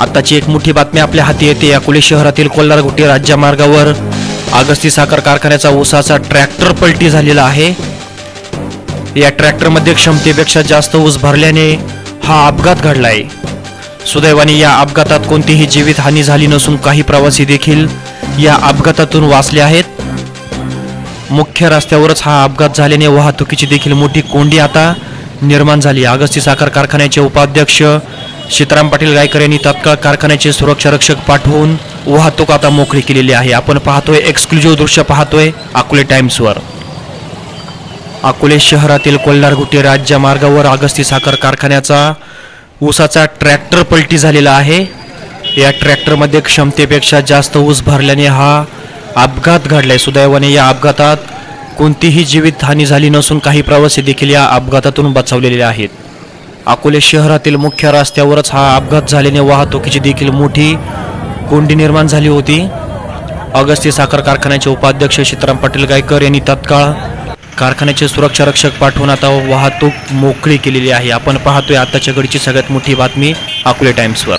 आताची एक मोठी बातमी आपल्या हाती येते. अकोले शहरातील कोल्हारगुटी राज्यमार्गावर अगस्ती साखर कारखान्याचा ऊसाचा ट्रॅक्टर पलटी झालेला आहे. या ट्रॅक्टरमध्ये क्षमतेपेक्षा जास्त ऊस भरल्याने हा अपघात घडलाय. सुदैवाने या अपघातात कोणतीही जीवितहानी झाली नसून काही प्रवासी देखील या अपघातातून वाचले आहेत. मुख्य रस्त्यावरच हा अपघात झाल्याने वाहतुकीची देखील मोठी कोंडी आता निर्माण झाली. अगस्ती साखर कारखान्याचे उपाध्यक्ष सीताराम पाटील गायकर यांनी तत्काळ कारखान्याचे सुरक्षा रक्षक पाठवून वाहतूक आता मोकळी केलेली आहे. आपण पाहतोय एक्सक्लुझिव्ह दृश्य पाहतोय अकोले टाइम्सवर अकोले शहरातील कोल्हारगुटी राज्य मार्गावर आगस्ती साखर कारखान्याचा ऊसाचा ट्रॅक्टर पलटी झालेला आहे. या ट्रॅक्टरमध्ये क्षमतेपेक्षा जास्त ऊस भरल्याने हा अपघात घडलाय. सुदैवाने या अपघातात कोणतीही जीवितहानी झाली नसून काही प्रवासी देखील या अपघातातून बचावलेले आहेत. अकोले शहरातील मुख्य रस्त्यावरच हा अपघात झाल्याने वाहतुकीची देखील मोठी कोंडी निर्माण झाली होती. अगस्ती साखर कारखान्याचे उपाध्यक्ष सीताराम पाटील गायकर यांनी तत्काळ कारखान्याचे सुरक्षा रक्षक पाठवून आता वाहतूक मोकळी केलेली आहे. आपण पाहतोय आताच्या घडीची सगळ्यात मोठी बातमी अकोले टाइम्सवर.